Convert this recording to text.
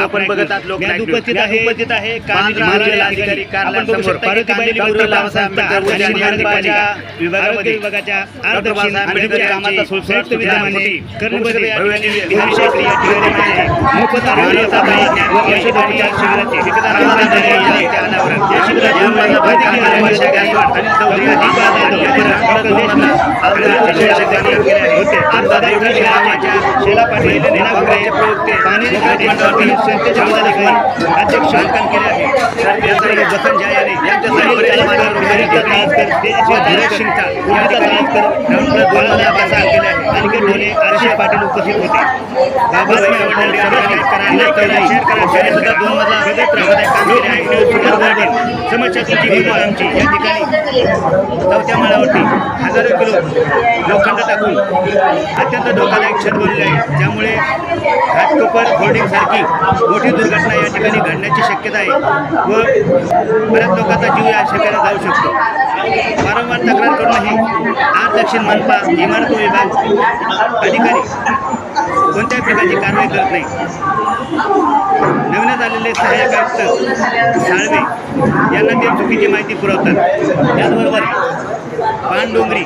आपण बघत आहात लोक उपस्थित. आहे उपस्थित आहे अधिकारी कार्यालयासमोर पार्वतीबाई डॉक्टर बाबासाहेब आंबेडकर विभागामध्ये विभागाच्या बाबासाहेब आंबेडकर कामाचा संयुक्त विद्यमाने कर्मचारी बिहारी शास्त्री या ठिकाणी मोफत शिबिराचे शिबिराचे शेला पाटील चौधरी, अध्यक्ष अंकन केले आहे बसंत जायाने तेजस्वी धीरज शिंगटा, योगिता तासकर, डॉक्टर बाळासाहेब प्रसाद केले आहे. अनिकेत ढोले आरशे पाटील उपस्थित होते. बाबासाहेब करा. शेअर सुद्धा दोन गजत राहत आहे. विभाग आमची. या ठिकाणी चौथ्या माळावरती हजारो किलो लोखंड टाकून अत्यंत धोकादायक क्षण बनले आहे ज्यामुळे घाटकोपर होर्डिंगसारखी मोठी दुर्घटना या ठिकाणी घडण्याची शक्यता आहे व बऱ्याच लोकांचा जीव या शक्यता जाऊ शकतो. वारंवार तक्रार करूनही आर दक्षिण मनपा इमारत विभाग अधिकारी कोणत्याही प्रकारची कारवाई करत नाही. नवीनच आलेले सहाय्यक आयुक्त साळवे यांना ते चुकीची माहिती पुरवतात. त्याचबरोबर पानडोंगरी